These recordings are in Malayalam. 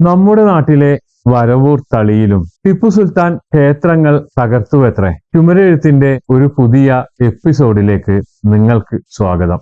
നമ്മുടെ നാട്ടിലെ വരവൂർ തളിയിലും ടിപ്പു സുൽത്താൻ ക്ഷേത്രങ്ങൾ തകർത്തുവെത്രേ. ചുമരെഴുത്തിന്റെ ഒരു പുതിയ എപ്പിസോഡിലേക്ക് നിങ്ങൾക്ക് സ്വാഗതം.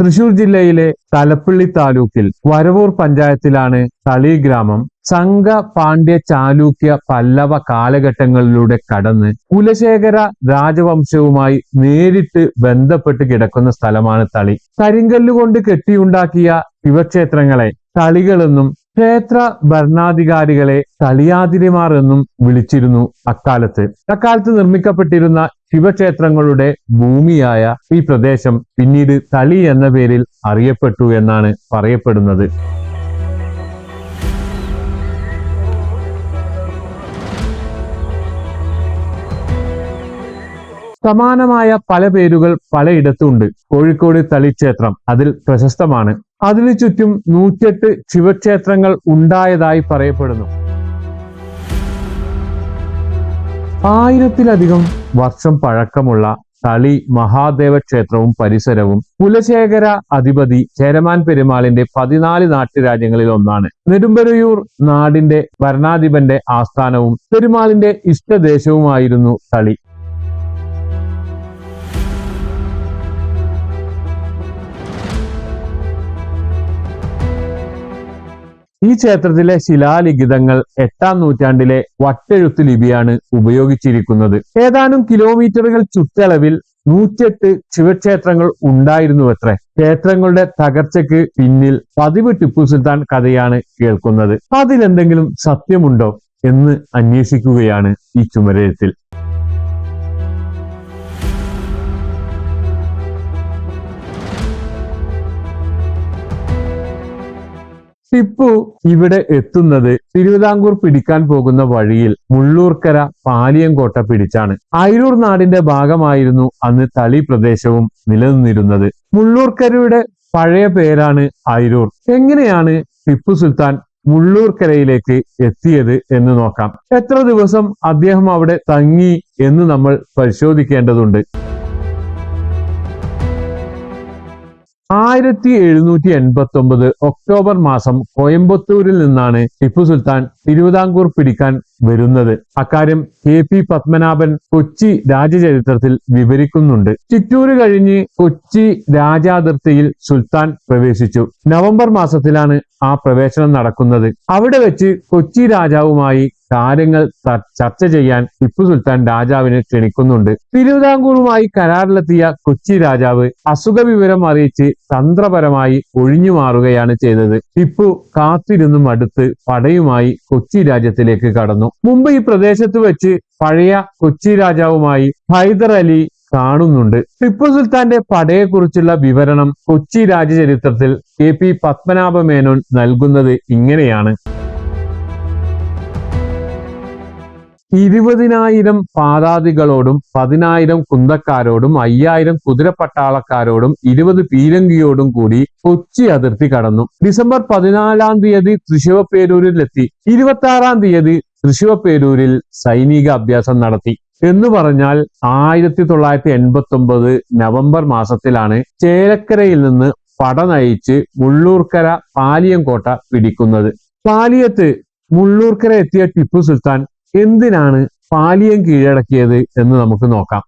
തൃശൂർ ജില്ലയിലെ തലപ്പള്ളി താലൂക്കിൽ വരവൂർ പഞ്ചായത്തിലാണ് തളി ഗ്രാമം സംഘ പാണ്ഡ്യ ചാലൂക്യ പല്ലവ കാലഘട്ടങ്ങളിലൂടെ കടന്ന് കുലശേഖര രാജവംശവുമായി നേരിട്ട് ബന്ധപ്പെട്ട് കിടക്കുന്ന സ്ഥലമാണ് തളി. കരിങ്കല്ലുകൊണ്ട് കെട്ടിയുണ്ടാക്കിയ ശിവക്ഷേത്രങ്ങളെ തളികളെന്നും ക്ഷേത്ര ഭരണാധികാരികളെ തളിയാതിരിമാർ എന്നും വിളിച്ചിരുന്നു അക്കാലത്ത്. അക്കാലത്ത് നിർമ്മിക്കപ്പെട്ടിരുന്ന ശിവക്ഷേത്രങ്ങളുടെ ഭൂമിയായ ഈ പ്രദേശം പിന്നീട് തളി എന്ന പേരിൽ അറിയപ്പെട്ടു എന്നാണ് പറയപ്പെടുന്നത്. സമാനമായ പല പേരുകൾ പലയിടത്തുണ്ട്. കോഴിക്കോട് തളിക്ഷേത്രം അതിൽ പ്രശസ്തമാണ്. അതിനു ചുറ്റും നൂറ്റെട്ട് ശിവക്ഷേത്രങ്ങൾ ഉണ്ടായതായി പറയപ്പെടുന്നു. ആയിരത്തിലധികം വർഷം പഴക്കമുള്ള തളി മഹാദേവ ക്ഷേത്രവും പരിസരവും കുലശേഖര അധിപതി ചേരമാൻ പെരുമാളിന്റെ പതിനാല് നാട്ടുരാജ്യങ്ങളിൽ ഒന്നാണ്. നെടുമ്പരയൂർ നാടിന്റെ ഭരണാധിപന്റെ ആസ്ഥാനവും പെരുമാളിന്റെ ഇഷ്ടദേശവുമായിരുന്നു തളി. ഈ ക്ഷേത്രത്തിലെ ശിലാലിഖിതങ്ങൾ എട്ടാം നൂറ്റാണ്ടിലെ വട്ടെഴുത്ത് ലിപിയാണ് ഉപയോഗിച്ചിരിക്കുന്നത്. ഏതാനും കിലോമീറ്ററുകൾ ചുറ്റളവിൽ നൂറ്റെട്ട് ശിവക്ഷേത്രങ്ങൾ ഉണ്ടായിരുന്നുവത്രേ. ക്ഷേത്രങ്ങളുടെ തകർച്ചയ്ക്ക് പിന്നിൽ പതിവ് ടിപ്പു സുൽത്താൻ കഥയാണ് കേൾക്കുന്നത്. അതിലെന്തെങ്കിലും സത്യമുണ്ടോ എന്ന് അന്വേഷിക്കുകയാണ് ഈ ചുമരെഴുത്തിൽ ടിപ്പു ഇവിടെ എത്തുന്നത് തിരുവിതാംകൂർ പിടിക്കാൻ പോകുന്ന വഴിയിൽ മുള്ളൂർക്കര പാലിയങ്കോട്ട പിടിച്ചാണ്. അയിരൂർ നാടിന്റെ ഭാഗമായിരുന്നു അന്ന് തളി പ്രദേശവും നിലനിന്നിരുന്നത്. മുള്ളൂർക്കരയുടെ പഴയ പേരാണ് അയിരൂർ. എങ്ങനെയാണ് ടിപ്പു സുൽത്താൻ മുള്ളൂർക്കരയിലേക്ക് എത്തിയത് എന്ന് നോക്കാം. എത്ര ദിവസം അദ്ദേഹം അവിടെ തങ്ങി എന്ന് നമ്മൾ പരിശോധിക്കേണ്ടതുണ്ട്. ആയിരത്തി എഴുന്നൂറ്റി എൺപത്തി ഒമ്പത് ഒക്ടോബർ മാസം കോയമ്പത്തൂരിൽ നിന്നാണ് ടിപ്പു സുൽത്താൻ തിരുവിതാംകൂർ പിടിക്കാൻ വരുന്നത്. അക്കാര്യം കെ പി പത്മനാഭൻ കൊച്ചി രാജചരിത്രത്തിൽ വിവരിക്കുന്നുണ്ട്. ചിറ്റൂര് കഴിഞ്ഞ് കൊച്ചി രാജാതിർത്തിയിൽ സുൽത്താൻ പ്രവേശിച്ചു. നവംബർ മാസത്തിലാണ് ആ പ്രവേശനം നടക്കുന്നത്. അവിടെ വെച്ച് കൊച്ചി രാജാവുമായി കാര്യങ്ങൾ ചർച്ച ചെയ്യാൻ ടിപ്പു സുൽത്താൻ രാജാവിനെ ക്ഷണിക്കുന്നുണ്ട്. തിരുവിതാംകൂറുമായി കരാറിലെത്തിയ കൊച്ചി രാജാവ് അസുഖ വിവരം അറിയിച്ച് തന്ത്രപരമായി ഒഴിഞ്ഞു മാറുകയാണ് ചെയ്തത്. ടിപ്പു കാത്തിരുന്നും അടുത്ത് പടയുമായി കൊച്ചി രാജ്യത്തിലേക്ക് കടന്നു. മുമ്പ് ഈ പ്രദേശത്ത് വെച്ച് പഴയ കൊച്ചി രാജാവുമായി ഹൈദർ അലി കാണുന്നുണ്ട്. ടിപ്പു സുൽത്താന്റെ പടയെക്കുറിച്ചുള്ള വിവരണം കൊച്ചി രാജചരിത്രത്തിൽ കെ പി പത്മനാഭമേനോൻ നൽകുന്നത് ഇങ്ങനെയാണ്. ഇരുപതിനായിരം പാതാദികളോടും പതിനായിരം കുന്തക്കാരോടും അയ്യായിരം കുതിരപ്പട്ടാളക്കാരോടും ഇരുപത് പീരങ്കിയോടും കൂടി കൊച്ചി അതിർത്തി കടന്നു. ഡിസംബർ പതിനാലാം തീയതി തൃശിവപ്പേരൂരിലെത്തി ഇരുപത്തി ആറാം തീയതി തൃശിവപ്പേരൂരിൽ സൈനിക അഭ്യാസം നടത്തി. എന്ന് പറഞ്ഞാൽ ആയിരത്തി തൊള്ളായിരത്തി എൺപത്തി ഒമ്പത് നവംബർ മാസത്തിലാണ് ചേലക്കരയിൽ നിന്ന് പട നയിച്ച് മുള്ളൂർക്കര പാലിയംകോട്ട പിടിക്കുന്നത്. പാലിയത്ത് മുള്ളൂർക്കര എത്തിയ ടിപ്പു സുൽത്താൻ എന്തിനാണ് പാലിയം കീഴടക്കിയത് എന്ന് നമുക്ക് നോക്കാം.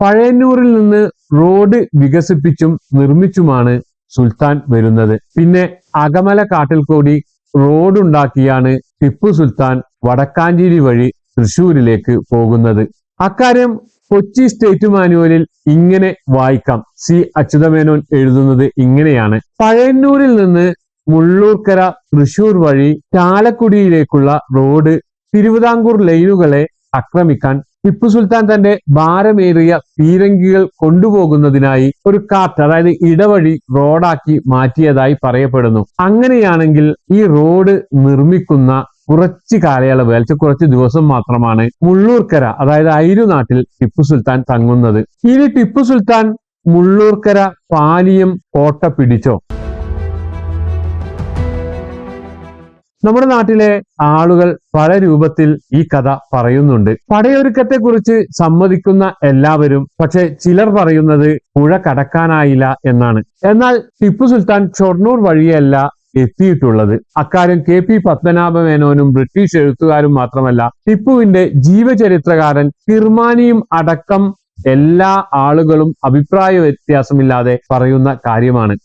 പഴയന്നൂരിൽ നിന്ന് റോഡ് വികസിപ്പിച്ചും നിർമ്മിച്ചുമാണ് സുൽത്താൻ വരുന്നത്. പിന്നെ അകമല കാട്ടിൽ കൂടി റോഡ് ഉണ്ടാക്കിയാണ് ടിപ്പു സുൽത്താൻ വടക്കാഞ്ചേരി വഴി തൃശൂരിലേക്ക് പോകുന്നത്. അക്കാര്യം കൊച്ചി സ്റ്റേറ്റ് മാനുവലിൽ ഇങ്ങനെ വായിക്കാം. സി. അച്യുതമേനോൻ എഴുതുന്നത് ഇങ്ങനെയാണ്. പഴയന്നൂരിൽ നിന്ന് മുള്ളൂർക്കര തൃശൂർ വഴി ചാലക്കുടിയിലേക്കുള്ള റോഡ് തിരുവിതാംകൂർ ലൈനുകളെ ആക്രമിക്കാൻ ടിപ്പു സുൽത്താൻ തന്റെ ഭാരമേറിയ പീരങ്കികൾ കൊണ്ടുപോകുന്നതിനായി ഒരു കാർട്ട് അതായത് ഇടവഴി റോഡാക്കി മാറ്റിയതായി പറയപ്പെടുന്നു. അങ്ങനെയാണെങ്കിൽ ഈ റോഡ് നിർമ്മിക്കുന്ന കുറച്ച് കാലയളവ് അല്ലെങ്കിൽ കുറച്ച് ദിവസം മാത്രമാണ് മുള്ളൂർക്കര അതായത് ഐരു നാട്ടിൽ ടിപ്പു സുൽത്താൻ തങ്ങുന്നത്. ഇനി ടിപ്പു സുൽത്താൻ മുള്ളൂർക്കര പാലിയം കോട്ട പിടിച്ചോ? നമ്മുടെ നാട്ടിലെ ആളുകൾ പല രൂപത്തിൽ ഈ കഥ പറയുന്നുണ്ട്. പടയൊരുക്കത്തെ കുറിച്ച് സമ്മതിക്കുന്ന എല്ലാവരും പക്ഷെ ചിലർ പറയുന്നത് പുഴ കടക്കാനായില്ല എന്നാണ്. എന്നാൽ ടിപ്പു സുൽത്താൻ ഷൊർണൂർ വഴിയല്ല എത്തിയിട്ടുള്ളത്. അക്കാര്യം കെ പി പത്മനാഭ മേനോനും ബ്രിട്ടീഷ് എഴുത്തുകാരും മാത്രമല്ല ടിപ്പുവിന്റെ ജീവചരിത്രകാരൻ കിർമാനിയും അടക്കം എല്ലാ ആളുകളും അഭിപ്രായ വ്യത്യാസമില്ലാതെ പറയുന്ന കാര്യമാണ്.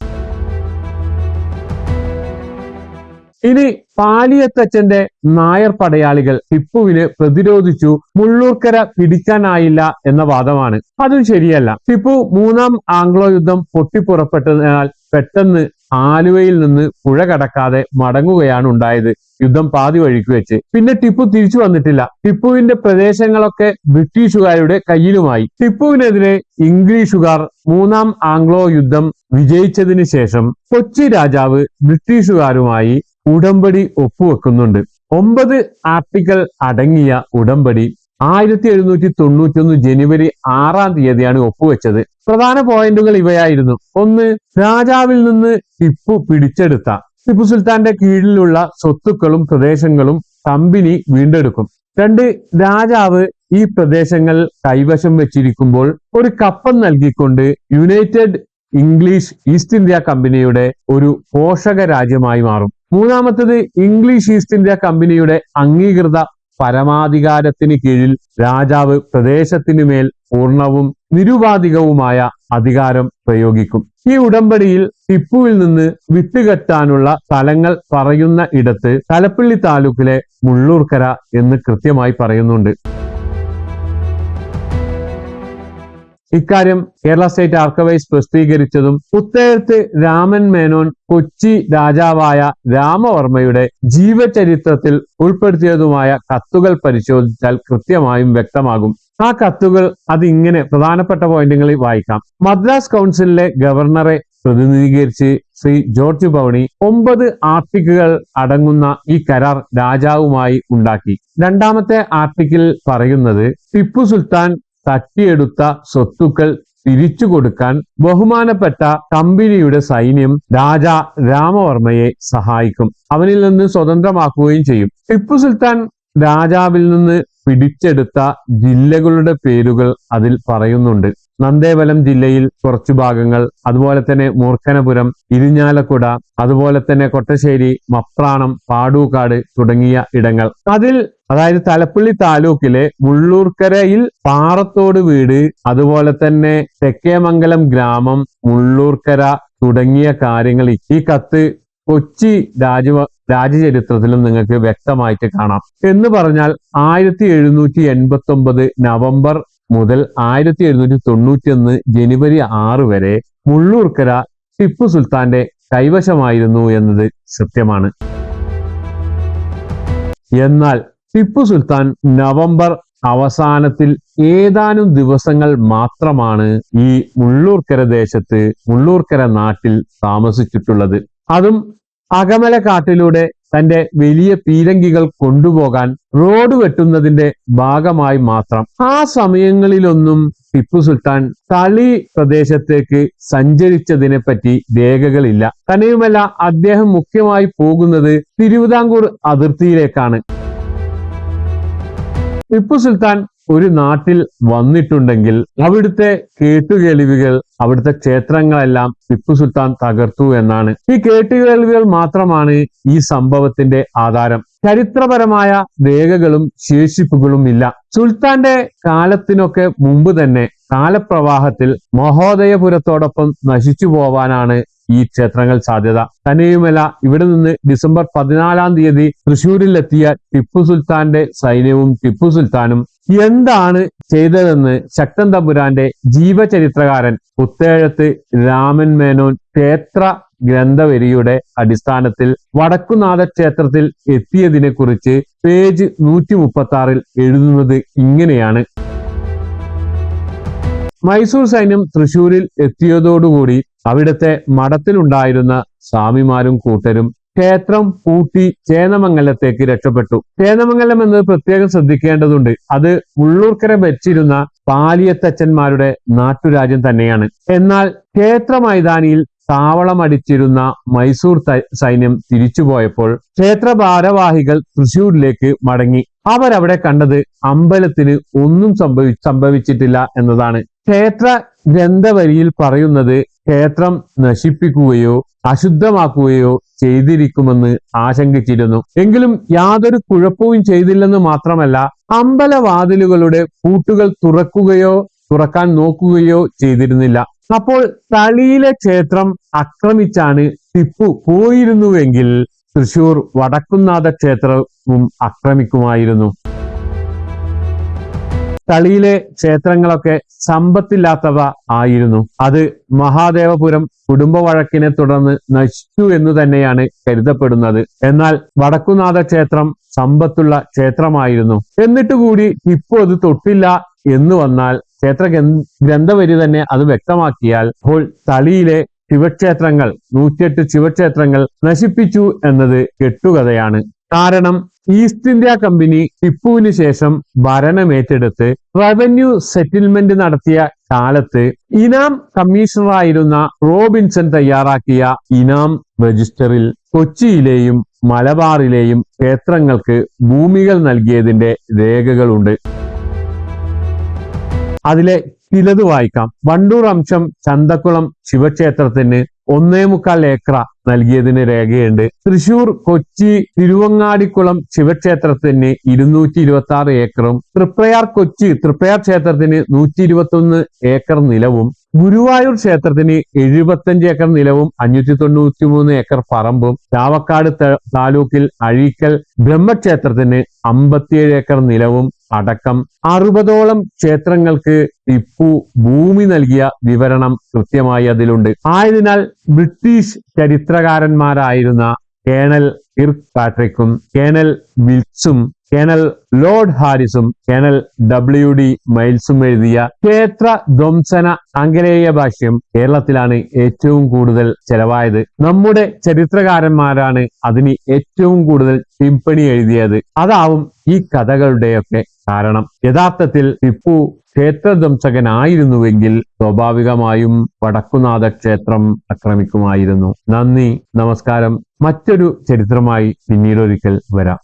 ഇനി പാലിയത്തച്ഛന്റെ നായർ പടയാളികൾ ടിപ്പുവിനെ പ്രതിരോധിച്ചു മുള്ളൂർക്കര പിടിക്കാനായില്ല എന്ന വാദമാണ്. അതും ശരിയല്ല. ടിപ്പു മൂന്നാം ആംഗ്ലോ യുദ്ധം പൊട്ടിപ്പുറപ്പെട്ടതിനാൽ പെട്ടെന്ന് ആലുവയിൽ നിന്ന് പുഴ കടക്കാതെ മടങ്ങുകയാണ് ഉണ്ടായത് യുദ്ധം പാതി വഴിക്ക് വെച്ച്. പിന്നെ ടിപ്പു തിരിച്ചു വന്നിട്ടില്ല. ടിപ്പുവിന്റെ പ്രദേശങ്ങളൊക്കെ ബ്രിട്ടീഷുകാരുടെ കയ്യിലുമായി. ടിപ്പുവിനെതിരെ ഇംഗ്ലീഷുകാർ മൂന്നാം ആംഗ്ലോ യുദ്ധം വിജയിച്ചതിന് ശേഷം കൊച്ചി രാജാവ് ബ്രിട്ടീഷുകാരുമായി ഉടമ്പടി ഒപ്പുവെക്കുന്നുണ്ട്. ഒമ്പത് ആർട്ടിക്കൽ അടങ്ങിയ ഉടമ്പടി ആയിരത്തി എഴുന്നൂറ്റി തൊണ്ണൂറ്റി ജനുവരി ആറാം തീയതിയാണ് ഒപ്പുവെച്ചത്. പ്രധാന പോയിന്റുകൾ ഇവയായിരുന്നു. ഒന്ന് രാജാവിൽ നിന്ന് ടിപ്പു പിടിച്ചെടുത്ത ടിപ്പു സുൽത്താന്റെ കീഴിലുള്ള സ്വത്തുക്കളും പ്രദേശങ്ങളും കമ്പനി വീണ്ടെടുക്കും. രണ്ട് രാജാവ് ഈ പ്രദേശങ്ങൾ കൈവശം വെച്ചിരിക്കുമ്പോൾ ഒരു കപ്പം നൽകിക്കൊണ്ട് യുണൈറ്റഡ് ഇംഗ്ലീഷ് ഈസ്റ്റ് ഇന്ത്യ കമ്പനിയുടെ ഒരു പോഷക രാജ്യമായി മാറും. മൂന്നാമത്തത് ഇംഗ്ലീഷ് ഈസ്റ്റ് ഇന്ത്യ കമ്പനിയുടെ അംഗീകൃത പരമാധികാരത്തിന് കീഴിൽ രാജാവ് പ്രദേശത്തിനു മേൽ പൂർണവും നിരുപാധികവുമായ അധികാരം പ്രയോഗിക്കും. ഈ ഉടമ്പടിയിൽ ടിപ്പുവിൽ നിന്ന് വിത്തുകെട്ടാനുള്ള സ്ഥലങ്ങൾ പറയുന്ന ഇടത്ത് തലപ്പള്ളി താലൂക്കിലെ മുള്ളൂർക്കര എന്ന് കൃത്യമായി പറയുന്നുണ്ട്. ഇക്കാര്യം കേരള സ്റ്റേറ്റ് ആർക്കവൈസ് പ്രസിദ്ധീകരിച്ചതും പുത്തേഴത്ത് രാമൻ മേനോൻ കൊച്ചി രാജാവായ രാമവർമ്മയുടെ ജീവചരിത്രത്തിൽ ഉൾപ്പെടുത്തിയതുമായ കത്തുകൾ പരിശോധിച്ചാൽ കൃത്യമായും വ്യക്തമാകും. ആ കത്തുകൾ അതിങ്ങനെ പ്രധാനപ്പെട്ട പോയിന്റുകളിൽ വായിക്കാം. മദ്രാസ് കൗൺസിലിലെ ഗവർണറെ പ്രതിനിധീകരിച്ച് ശ്രീ ജോർജ് പവണി ഒമ്പത് ആർട്ടിക്കിളുകൾ അടങ്ങുന്ന ഈ കരാർ രാജാവുമായി ഉണ്ടാക്കി. രണ്ടാമത്തെ ആർട്ടിക്കിൾ പറയുന്നത് ടിപ്പു സുൽത്താൻ തട്ടിയെടുത്ത സ്വത്തുക്കൾ തിരിച്ചു കൊടുക്കാൻ ബഹുമാനപ്പെട്ട കമ്പനിയുടെ സൈന്യം രാജ രാമവർമ്മയെ സഹായിക്കും. അവനിൽ നിന്ന് സ്വതന്ത്രമാക്കുകയും ചെയ്യും. ടിപ്പു സുൽത്താൻ രാജാവിൽ നിന്ന് പിടിച്ചെടുത്ത ജില്ലകളുടെ പേരുകൾ അതിൽ പറയുന്നുണ്ട്. നന്ദേവലം ജില്ലയിൽ കുറച്ചു ഭാഗങ്ങൾ അതുപോലെ തന്നെ മൂർഖനപുരം ഇരിഞ്ഞാലക്കുട അതുപോലെ തന്നെ കൊട്ടശ്ശേരി മപ്രാണം പാടൂക്കാട് തുടങ്ങിയ ഇടങ്ങൾ. അതിൽ അതായത് തലപ്പള്ളി താലൂക്കിലെ മുള്ളൂർക്കരയിൽ പാറത്തോട് വീട് അതുപോലെ തന്നെ തെക്കേമംഗലം ഗ്രാമം മുള്ളൂർക്കര തുടങ്ങിയ കാര്യങ്ങൾ ഈ കത്ത് കൊച്ചി രാജ രാജചരിത്രത്തിലും നിങ്ങൾക്ക് വ്യക്തമായിട്ട് കാണാം. എന്ന് പറഞ്ഞാൽ ആയിരത്തി എഴുന്നൂറ്റി എൺപത്തി ഒമ്പത് നവംബർ മുതൽ ആയിരത്തി എഴുന്നൂറ്റി തൊണ്ണൂറ്റി ഒന്ന് ജനുവരി ആറ് വരെ മുള്ളൂർക്കര ടിപ്പു സുൽത്താന്റെ കൈവശമായിരുന്നു എന്നത് സത്യമാണ്. എന്നാൽ ടിപ്പു സുൽത്താൻ നവംബർ അവസാനത്തിൽ ഏതാനും ദിവസങ്ങൾ മാത്രമാണ് ഈ മുള്ളൂർക്കര ദേശത്ത് മുള്ളൂർക്കര നാട്ടിൽ താമസിച്ചിട്ടുള്ളത്. അതും അകമല കാട്ടിലൂടെ തന്റെ വലിയ പീരങ്കികൾ കൊണ്ടുപോകാൻ റോഡ് വെട്ടുന്നതിന്റെ ഭാഗമായി മാത്രം. ആ സമയങ്ങളിലൊന്നും ടിപ്പു സുൽത്താൻ തളി പ്രദേശത്തേക്ക് സഞ്ചരിച്ചതിനെ പറ്റി രേഖകളില്ല. തന്നെയുമല്ല അദ്ദേഹം മുഖ്യമായി പോകുന്നത് തിരുവിതാംകൂർ അതിർത്തിയിലേക്കാണ്. ടിപ്പു സുൽത്താൻ ഒരു നാട്ടിൽ വന്നിട്ടുണ്ടെങ്കിൽ അവിടുത്തെ കേട്ടുകേൾവികൾ അവിടുത്തെ ക്ഷേത്രങ്ങളെല്ലാം ടിപ്പു സുൽത്താൻ തകർത്തു എന്നാണ്. ഈ കേട്ടുകേൾവികൾ മാത്രമാണ് ഈ സംഭവത്തിന്റെ ആധാരം. ചരിത്രപരമായ രേഖകളും ശേഷിപ്പുകളും ഇല്ല. സുൽത്താന്റെ കാലത്തിനൊക്കെ മുമ്പ് തന്നെ കാലപ്രവാഹത്തിൽ മഹോദയപുരത്തോടൊപ്പം നശിച്ചു പോവാനാണ് ഈ ക്ഷേത്രങ്ങൾ സാധ്യത. തന്നെയുമല്ല ഇവിടെ നിന്ന് ഡിസംബർ പതിനാലാം തീയതി തൃശൂരിലെത്തിയ ടിപ്പു സുൽത്താന്റെ സൈന്യവും ടിപ്പു സുൽത്താനും എന്താണ് ചെയ്തതെന്ന് ശക്തൻ തമ്പുരാന്റെ ജീവചരിത്രകാരൻ പുത്തേഴത്ത് രാമൻ മേനോൻ ക്ഷേത്ര ഗ്രന്ഥവരിയുടെ അടിസ്ഥാനത്തിൽ വടക്കുനാഥ ക്ഷേത്രത്തിൽ എത്തിയതിനെ കുറിച്ച് പേജ് നൂറ്റി മുപ്പത്തി ആറിൽ എഴുതുന്നത് ഇങ്ങനെയാണ്. മൈസൂർ സൈന്യം തൃശൂരിൽ എത്തിയതോടുകൂടി അവിടുത്തെ മഠത്തിലുണ്ടായിരുന്ന സ്വാമിമാരും കൂട്ടരും ക്ഷേത്രം പൂട്ടി ചേന്നമംഗലത്തേക്ക് രക്ഷപ്പെട്ടു. ചേന്നമംഗലം എന്നത് പ്രത്യേകം ശ്രദ്ധിക്കേണ്ടതുണ്ട്. അത് ഉള്ളൂർക്കര വെച്ചിരുന്ന പാലിയത്തച്ഛന്മാരുടെ നാട്ടുരാജ്യം തന്നെയാണ്. എന്നാൽ ക്ഷേത്ര മൈതാനിയിൽ താവളമടിച്ചിരുന്ന മൈസൂർ സൈന്യം തിരിച്ചുപോയപ്പോൾ ക്ഷേത്ര ഭാരവാഹികൾ തൃശൂരിലേക്ക് മടങ്ങി. അവരവിടെ കണ്ടത് അമ്പലത്തിന് ഒന്നും സംഭവി സംഭവിച്ചിട്ടില്ല എന്നതാണ്. ക്ഷേത്ര ഗ്രന്ഥവരിയിൽ പറയുന്നത് ക്ഷേത്രം നശിപ്പിക്കുകയോ അശുദ്ധമാക്കുകയോ ചെയ്തിരിക്കുമെന്ന് ആശങ്കിച്ചിരുന്നു. എങ്കിലും യാതൊരു കുഴപ്പവും ചെയ്തില്ലെന്ന് മാത്രമല്ല അമ്പലവാതിലുകളുടെ പൂട്ടുകൾ തുറക്കുകയോ തുറക്കാൻ നോക്കുകയോ ചെയ്തിരുന്നില്ല. അപ്പോൾ തളിയിലെ ക്ഷേത്രം ആക്രമിച്ചാണ് ടിപ്പു പോയിരുന്നുവെങ്കിൽ തൃശൂർ വടക്കുന്നാഥ ക്ഷേത്രവും ആക്രമിക്കുമായിരുന്നു. തളിയിലെ ക്ഷേത്രങ്ങളൊക്കെ സമ്പത്തില്ലാത്തവ ആയിരുന്നു. അത് മഹാദേവപുരം കുടുംബ വഴക്കിനെ തുടർന്ന് നശിച്ചു എന്ന് തന്നെയാണ് കരുതപ്പെടുന്നത്. എന്നാൽ വടക്കുനാഥ ക്ഷേത്രം സമ്പത്തുള്ള ക്ഷേത്രമായിരുന്നു. എന്നിട്ട് കൂടി ടിപ്പു അത് തൊട്ടില്ല എന്ന് വന്നാൽ ക്ഷേത്ര ഗ്രന്ഥവരി തന്നെ അത് വ്യക്തമാക്കിയാൽ അപ്പോൾ തളിയിലെ ശിവക്ഷേത്രങ്ങൾ നൂറ്റിയെട്ട് ശിവക്ഷേത്രങ്ങൾ നശിപ്പിച്ചു എന്നത് കെട്ടുകഥയാണ്. കാരണം ഈസ്റ്റ് ഇന്ത്യ കമ്പനി ടിപ്പുവിന് ശേഷം ഭരണമേറ്റെടുത്ത് റവന്യൂ സെറ്റിൽമെന്റ് നടത്തിയ കാലത്ത് ഇനാം കമ്മീഷണറായിരുന്ന റോബിൻസൺ തയ്യാറാക്കിയ ഇനാം രജിസ്റ്ററിൽ കൊച്ചിയിലെയും മലബാറിലെയും ക്ഷേത്രങ്ങൾക്ക് ഭൂമികൾ നൽകിയതിന്റെ രേഖകളുണ്ട്. അതിലെ ചിലത് വായിക്കാം. വണ്ടൂർ അംശം ചന്തക്കുളം ശിവക്ഷേത്രത്തിന് ഒന്നേ മുക്കാൽ ഏക്കറ നൽകിയതിന് രേഖയുണ്ട്. തൃശൂർ കൊച്ചി തിരുവങ്ങാടിക്കുളം ശിവക്ഷേത്രത്തിന് ഇരുന്നൂറ്റി ഇരുപത്തി ആറ് ഏക്കറും തൃപ്രയാർ കൊച്ചി തൃപ്രയാർ ക്ഷേത്രത്തിന് നൂറ്റി ഇരുപത്തി ഒന്ന് ഏക്കർ നിലവും ഗുരുവായൂർ ക്ഷേത്രത്തിന് എഴുപത്തഞ്ച് ഏക്കർ നിലവും അഞ്ഞൂറ്റി തൊണ്ണൂറ്റി മൂന്ന് ഏക്കർ പറമ്പും ചാവക്കാട് താലൂക്കിൽ അഴീക്കൽ ബ്രഹ്മക്ഷേത്രത്തിന് അമ്പത്തിയേഴ് ഏക്കർ നിലവും അടക്കം അറുപതോളം ക്ഷേത്രങ്ങൾക്ക് ടിപ്പു ഭൂമി നൽകിയ വിവരണം കൃത്യമായി അതിലുണ്ട്. ആയതിനാൽ ബ്രിട്ടീഷ് ചരിത്രകാരന്മാരായിരുന്ന കേണൽ കിർക്ക് പാട്രിക്കും കേണൽ വിൽസും കേണൽ ലോർഡ് ഹാരിസും കേണൽ ഡബ്ല്യു ഡി മൈൽസും എഴുതിയ ക്ഷേത്ര ധ്വംസന ആംഗലേയ ഭാഷ്യം കേരളത്തിലാണ് ഏറ്റവും കൂടുതൽ ചെലവായത്. നമ്മുടെ ചരിത്രകാരന്മാരാണ് അതിന് ഏറ്റവും കൂടുതൽ ടിപ്പണി എഴുതിയത്. അതാവും ഈ കഥകളുടെയൊക്കെ കാരണം. യഥാർത്ഥത്തിൽ ടിപ്പു ക്ഷേത്രധ്വംസകനായിരുന്നുവെങ്കിൽ സ്വാഭാവികമായും വടക്കുനാഥ ക്ഷേത്രം ആക്രമിക്കുമായിരുന്നു. നന്ദി നമസ്കാരം. മറ്റൊരു ചരിത്രമായി പിന്നീടൊരിക്കൽ വരാം.